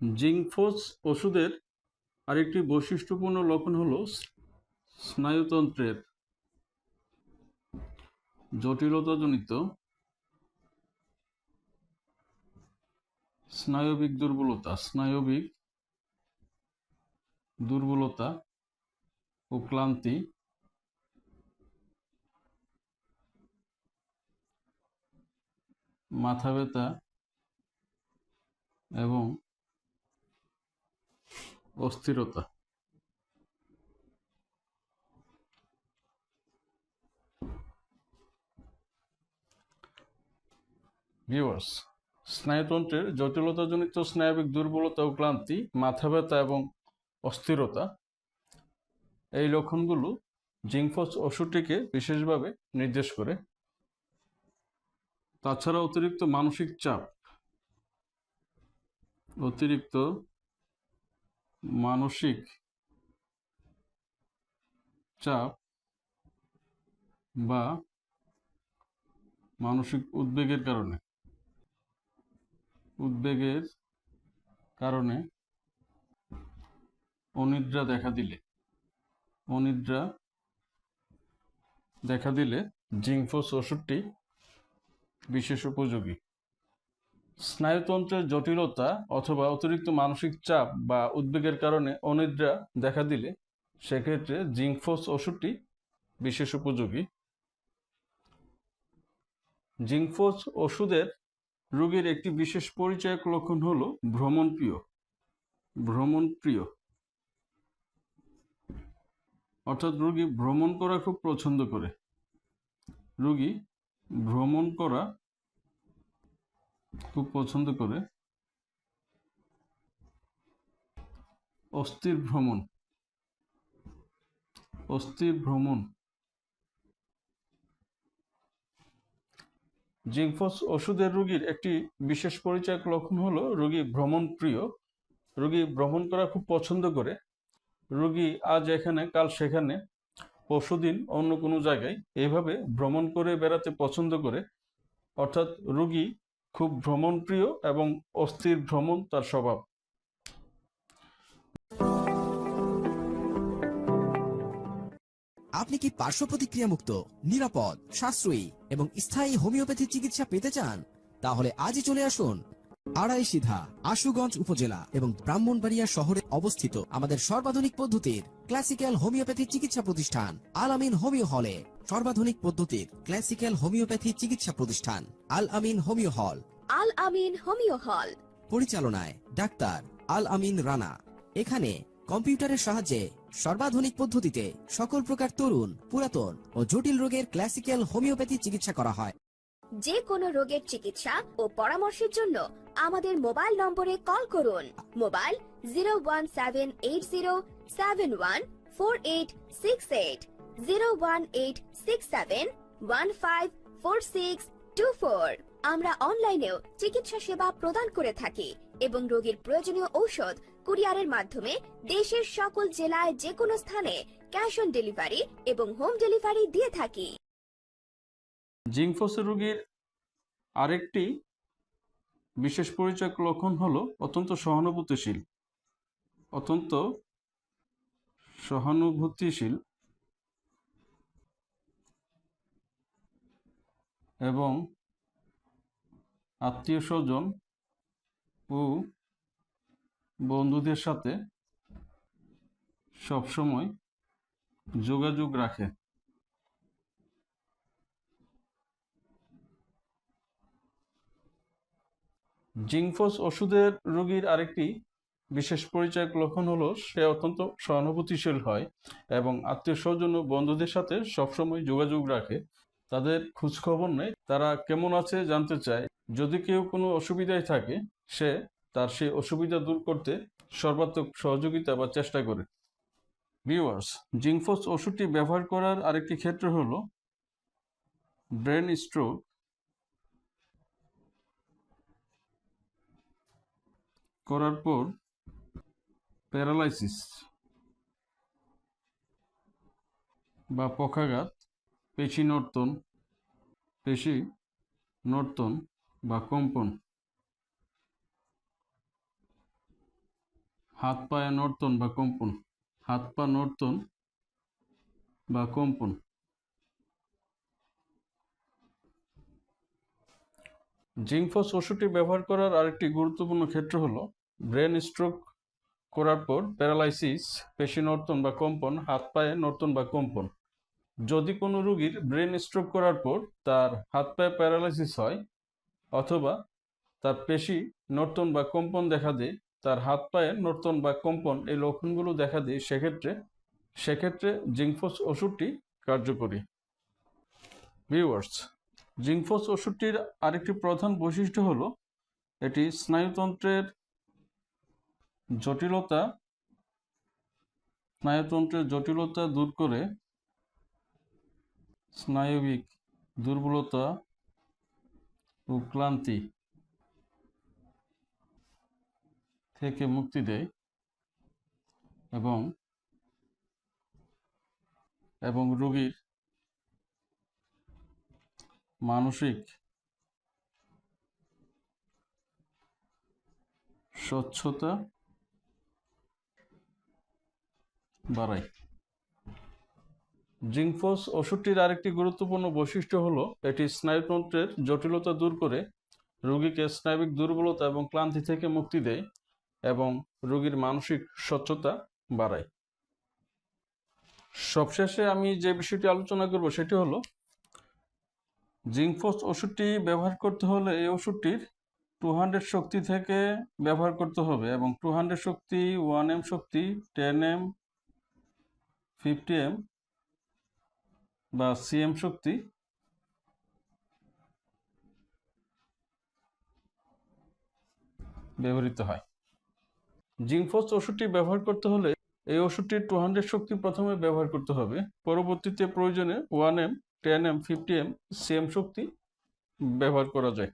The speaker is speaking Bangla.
জিংফোস ওষুধের আরেকটি বৈশিষ্ট্যপূর্ণ লক্ষণ হল স্নায়ুতন্ত্রের জটিলতাজনিত স্নায়বিক দুর্বলতা স্নায়বিক দুর্বলতা ও ক্লান্তি মাথা ব্যথা এবং অস্থিরতা। ভিউয়ার্স স্নায়ুতন্ত্রের জটিলতাজনিত স্নায়বিক দুর্বলতা ও ক্লান্তি মাথা ব্যথা এবং অস্থিরতা, এই লক্ষণগুলো জিংফস ওষুধটিকে বিশেষভাবে নির্দেশ করে। তাছাড়া অতিরিক্ত মানসিক চাপ, অতিরিক্ত মানসিক চাপ বা মানসিক উদ্বেগের কারণে। উদ্বেগের কারণে অনিদ্রা দেখা দিলে। অনিদ্রা দেখা দিলে জিংফোস ওষুধটি বিশেষ উপযোগী। স্নায়ুতন্ত্রের জটিলতা অথবা অতিরিক্ত মানসিক চাপ বা উদ্বেগের কারণে অনিদ্রা দেখা দিলে সেক্ষেত্রে জিংফোস ওষুধটি বিশেষ উপযোগী। জিংফোস ওষুধের রোগীর একটি বিশেষ পরিচয়ক লক্ষণ হল ভ্রমণপ্রিয়। ভ্রমণপ্রিয়। অর্থাৎ রোগী ভ্রমণ করা খুব পছন্দ করে। রোগী ভ্রমণ করা খুব পছন্দ করে। অস্থির ভ্রমণ। অস্থির ভ্রমণ। জিংফস ওষুধের রোগীর একটি বিশেষ পরিচয়ক লক্ষণ হলো রোগী ভ্রমণ প্রিয়। রোগী ভ্রমণ করা খুব পছন্দ করে। রোগী আজ এখানে, কাল সেখানে পরশুদিন অন্য কোনো জায়গায়। এইভাবে ভ্রমণ করে বেড়াতে পছন্দ করে। অর্থাৎ রোগী খুব ভ্রমণপ্রিয় এবং অস্থির ভ্রমণ তার স্বভাব। আপনি কি পার্শ্ব প্রতিক্রিয়া মুক্ত নিরাপদ সাশ্রয়ী এবং স্থায়ী হোমিওপ্যাথি চিকিৎসা পেতে চান? তাহলে আজই চলে আসুন আড়াই সিধা আশুগঞ্জ উপজেলা এবং ব্রাহ্মণবাড়িয়া শহরে অবস্থিত আমাদের সর্বাধুনিক পদ্ধতির ক্লাসিক্যাল হোমিওপ্যাথি চিকিৎসা প্রতিষ্ঠান আল আমিন হোমিও হলে। সর্বাধুনিক পদ্ধতির ক্লাসিক্যাল হোমিওপ্যাথি চিকিৎসা প্রতিষ্ঠান আল আমিন হোমিও হল। আল আমিন হোমিও হল। পরিচালনায় ডাক্তার আল আমিন রানা। এখানে কম্পিউটারের সাহায্যে সর্বাধুনিক পদ্ধতিতে সকল প্রকার তরুণ, পুরাতন ও জটিল রোগের ক্লাসিক্যাল হোমিওপ্যাথি চিকিৎসা করা হয়। যে কোনো রোগের চিকিৎসা ও পরামর্শের জন্য আমাদের মোবাইল নম্বরে কল করুন। Mobile zero one seven eight zero seven one four eight six eight, zero one eight six seven one five four six two four. আমরা অনলাইনেও চিকিৎসা সেবা প্রদান করে থাকি। এবং রোগীর প্রয়োজনীয় ঔষধ কুরিয়ারের মাধ্যমে দেশের সকল জেলায় যে কোনো স্থানে ক্যাশ অন ডেলিভারি এবং হোম ডেলিভারি দিয়ে থাকি। জিংফোসের রোগীর আরেকটি বিশেষ পরিচয় লক্ষণ হলো অত্যন্ত সহানুভূতিশীল। অত্যন্ত সহানুভূতিশীল এবং আত্মীয় স্বজন ও বন্ধুদের সাথে সবসময় যোগাযোগ রাখে। জিংফোস ওষুধের রোগীর আরেকটি বিশেষ পরিচয়ক লক্ষণ হলো, সে অত্যন্ত সহানুভূতিশীল হয় এবং আত্মীয় স্বজন ও বন্ধুদের সাথে সবসময় যোগাযোগ রাখে। তাদের খোঁজ খবর নেয়, তারা কেমন আছে জানতে চায়। যদি কেউ কোনো অসুবিধায় থাকে সে তার সেই অসুবিধা দূর করতে সর্বাত্মক সহযোগিতা বা চেষ্টা করে। ভিউয়ার্স জিংফোস ওষুধটি ব্যবহার করার আরেকটি ক্ষেত্র হল ব্রেন স্ট্রোক। করার পর প্যারালাইসিস বা পক্ষাঘাত, পেশি নর্তন পেশি নর্তন বা কম্পন। হাত পায়ে নর্তন বা কম্পন? হাত পা নর্তন বা কম্পন? জিংফস ওষুধটি ব্যবহার করার আরেকটি গুরুত্বপূর্ণ ক্ষেত্র হলো, ব্রেন স্ট্রোক করার পর প্যারালাইসিস, পেশি নর্তন বা কম্পন, হাত পায়ে নর্তন বা কম্পন। যদি কোনো রোগীর ব্রেন স্ট্রোক করার পর তার হাত পায়ে প্যারালাইসিস হয়, অথবা তার পেশি নর্তন বা কম্পন দেখা দেয় তার হাত পায়ে নর্তন বা কম্পন এই লক্ষণগুলো দেখা দেয় সেক্ষেত্রে সেক্ষেত্রে জিংফোস ওষুধটি কার্যকরী। ভিউয়ার্স জিংফোস ওষুধটির আরেকটি প্রধান বৈশিষ্ট্য হলো, এটি স্নায়ুতন্ত্রের জটিলতা স্নায়ুতন্ত্রের জটিলতা দূর করে স্নায়বিক দুর্বলতা ও ক্লান্তি। থেকে মুক্তি দেয় এবং এবং রোগীর মানসিক স্বচ্ছতা বাড়ায়। জিংফোস ওষুধটির আরেকটি গুরুত্বপূর্ণ বৈশিষ্ট্য হলো, এটি স্নায়ুতন্ত্রের জটিলতা দূর করে রোগীকে স্নায়বিক দুর্বলতা এবং ক্লান্তি থেকে মুক্তি দেয়। এবং রোগীর মানসিক স্বচ্ছতা বাড়ায়। সবশেষে আমি যে বিষয়টি আলোচনা করব সেটি হলো জিংফোস ওষুধটি ব্যবহার করতে হলে এই ওষুধটির টু হান্ড্রেড শক্তি থেকে ব্যবহার করতে হবে এবং টু হান্ড্রেড শক্তি, ওয়ান এম শক্তি, টেন এম, ফিফটি এম বা সিএম শক্তি ব্যবহৃত হয়। জিংফোস ওষুধটি ব্যবহার করতে হলে এই ওষুধটির টু হান্ড্রেড শক্তি প্রথমে ব্যবহার করতে হবে। পরবর্তীতে প্রয়োজনে one M ten M fifty M CM শক্তি ব্যবহার করা যায়।